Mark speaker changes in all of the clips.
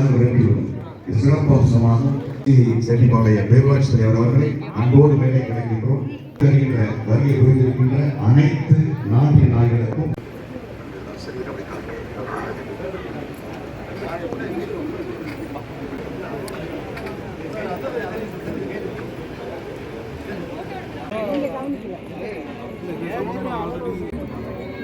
Speaker 1: தினம் விரும்பியும் சிறப்பம்சமாக செட்டிப்பாளைய பேர்வாட்சி தலைவர் அவர்களை அன்போடு மேலே கிடைக்கின்றோம் வருகை புரிந்திருக்கின்ற அனைத்து நாட்டிய நாயகர்களுக்கும் Thank you.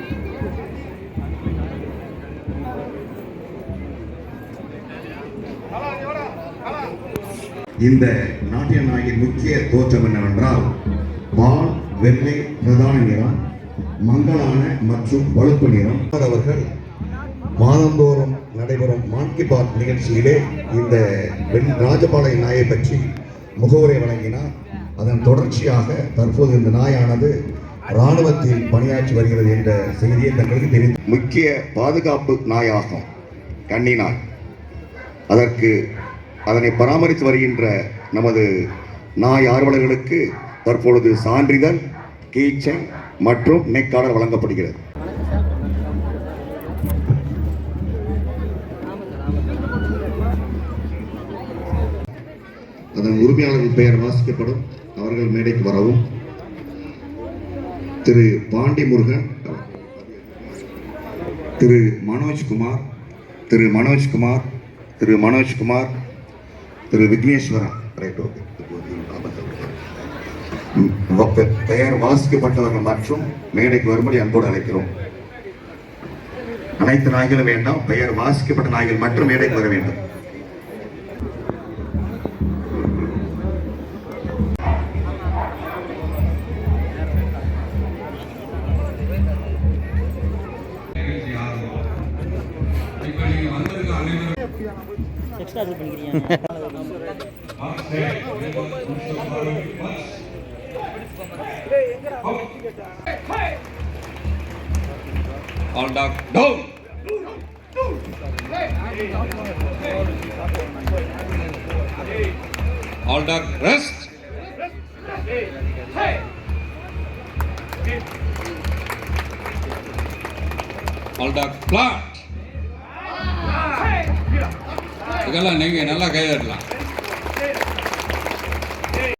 Speaker 1: இந்த நாட்டிய நாயகின் முக்கிய தோற்றம் என்னவென்றால் வால் வெள்ளை பிரதான நிறம் மங்களான மற்றும் பழுப்பு நிறம். அவர்கள் மாதந்தோறும் நடைபெறும் மான் கி பாத் நிகழ்ச்சியிலே இந்த வெண் ராஜபாளைய நாயை பற்றி முகவுரை வழங்கினார். அதன் தொடர்ச்சியாக தற்போது இந்த நாயானது இராணுவத்தில் பணியாற்றி வருகிறது என்ற செய்தியை தங்களுக்கு தெரிந்து முக்கிய பாதுகாப்பு நாயாகும் நாய் அதற்கு அதனை பராமரித்து வருகின்ற நமது நாய் ஆர்வலர்களுக்கு தற்பொழுது சான்றிதழ் கீச்சன் மற்றும் நெக்காளர் வழங்கப்படுகிறது. அதன் உரிமையாளர்கள் பெயர் வாசிக்கப்படும். அவர்கள் மேடைக்கு வரவும். திரு பாண்டி முருகன் திரு மனோஜ்குமார் திரு மனோஜ்குமார் திரு மனோஜ்குமார் திரு விக்னேஸ்வரன் ரைட் ஓகே பெயர் வாசிக்கப்பட்டவர்கள் மற்றும் மேடைக்கு வரும்படி அன்போடு அழைக்கிறோம். அனைத்து நாய்களும் வேண்டாம். பெயர் வாசிக்கப்பட்ட நாய்கள் மற்றும் மேடைக்கு வர வேண்டும்.
Speaker 2: எக்ஸ்ட்ரா இது பண்ணிக்கிறீங்க
Speaker 3: All dog down. All dog rest. All dog flat. இதெல்லாம் நீங்கள் நல்லா கையாடலாம்